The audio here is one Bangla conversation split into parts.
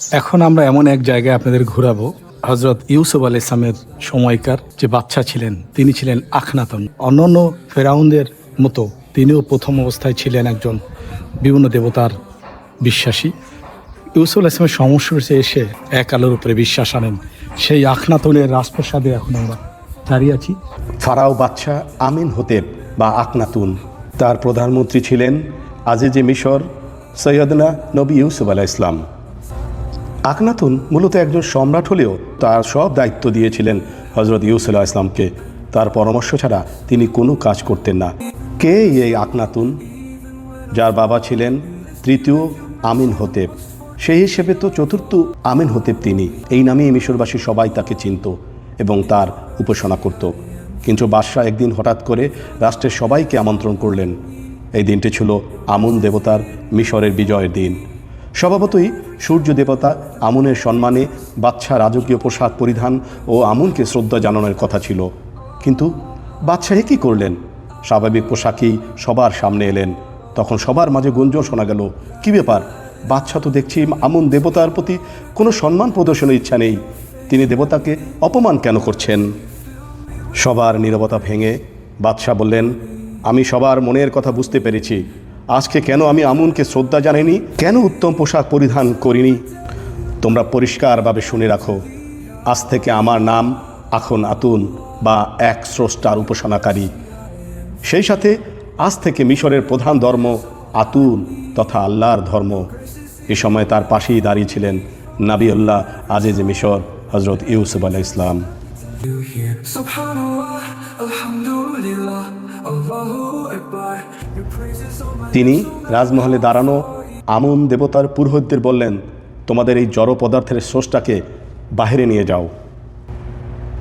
এখন আমরা এমন এক জায়গায় আপনাদের ঘোরাবো। হজরত ইউসুফ আল ইসলামের সময়কার যে বাচ্চা ছিলেন, তিনি ছিলেন আখনাতন। অন্যান্য ফেরাউনদের মতো তিনিও প্রথম অবস্থায় ছিলেন একজন বিভিন্ন দেবতার বিশ্বাসী। ইউসুফ ইসলামের সমস্যা এসে এক আলোর উপরে বিশ্বাস আনেন। সেই আখনাতনের রাজপ্রসাদে এখন আমরা দাঁড়িয়ে আছি। ফারাও বাদশাহ আমিন হতেব বা আকনাতুন তার প্রধানমন্ত্রী ছিলেন আজিজে মিশর সৈয়দনা নবী ইউসুফ আলাহ ইসলাম আকনাতুন মূলত একজন সম্রাট হলেও তার সব দায়িত্ব দিয়েছিলেন হজরত ইউসুফ আলাহ ইসলামকে তার পরামর্শ ছাড়া তিনি কোনো কাজ করতেন না। কে এই আকনাতুন যার বাবা ছিলেন তৃতীয় আমিন হতেব। সেই হিসেবে তো চতুর্থ আমিন হতেব তিনি। এই নামেই মিশরবাসী সবাই তাকে চিনত এবং তার উপাসনা করত। কিন্তু বাদশাহ একদিন হঠাৎ করে রাষ্ট্রের সবাইকে আমন্ত্রণ করলেন। এই দিনটি ছিল আমুন দেবতার মিশরের বিজয়ের দিন। স্বভাবতই সূর্য দেবতা, আমুনের সম্মানে বাদশাহ রাজকীয় পোশাক পরিধান ও আমুনকে শ্রদ্ধা জানানোর কথা ছিল। কিন্তু বাদশাহে কী করলেন? স্বাভাবিক পোশাকেই সবার সামনে এলেন। তখন সবার মাঝে গুঞ্জন শোনা গেল, কি ব্যাপার? বাদশাহ তো দেখছি আমন দেবতার প্রতি কোনো সম্মান প্রদর্শনের ইচ্ছা নেই। তিনি দেবতাকে অপমান কেন করছেন? সবার নীরবতা ভেঙে বাদশাহ বললেন, আমি সবার মনের কথা বুঝতে পেরেছি। আজকে কেন আমি আমুনকে শ্রদ্ধা জানাইনি? কেন উত্তম পোশাক পরিধান করিনি? তোমরা পরিষ্কারভাবে শুনে রাখো। আজ থেকে আমার নাম আখন আতুন বা এক স্রষ্টার উপাসনাকারী। সেই সাথে আজ থেকে মিশরের প্রধান ধর্ম আতুন তথা আল্লাহর ধর্ম। এ সময় তার পাশেই দাঁড়িয়েছিলেন নাবিউল্লাহ আজিজ মিশর হজরত ইউসুফ আলাহ ইসলাম তিনি রাজমহলে দাঁড়ানো আমন দেবতার পুরোহিতদের বললেন, তোমাদের এই জড় পদার্থের স্রষ্টাকে বাহিরে নিয়ে যাও।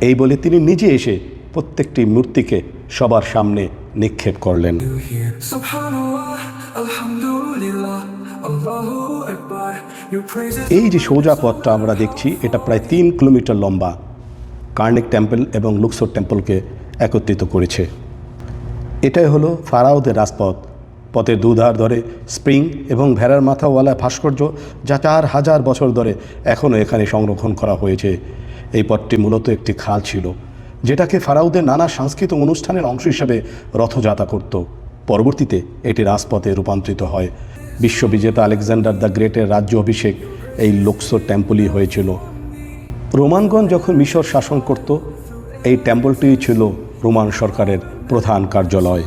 এই বলে তিনি নিজে এসে প্রত্যেকটি মূর্তিকে সবার সামনে নিক্ষেপ করলেন। এই যে সোজা পথটা আমরা দেখছি, এটা প্রায় তিন কিলোমিটার লম্বা। কার্নিক টেম্পল এবং লুকসোর টেম্পলকে একত্রিত করেছে। এটাই হলো ফারাওদের রাজপথ। পথের দুধার ধরে স্প্রিং এবং ভেড়ার মাথাওয়ালা ভাস্কর্য যা চার হাজার বছর ধরে এখনও এখানে সংরক্ষণ করা হয়েছে। এই পথটি মূলত একটি খাল ছিল, যেটাকে ফারাউদের নানা সাংস্কৃতিক অনুষ্ঠানের অংশ হিসেবে রথযাত্রা করত। পরবর্তীতে এটি রাজপথে রূপান্তরিত হয়। বিশ্ববিজেতা আলেকজান্ডার দ্য গ্রেটের রাজ্য অভিষেক এই লোকসোর টেম্পলই হয়েছিল। রোমানগণ যখন মিশর শাসন করত, এই টেম্পলটি ছিল রোমান সরকারের প্রধান কার্যালয়।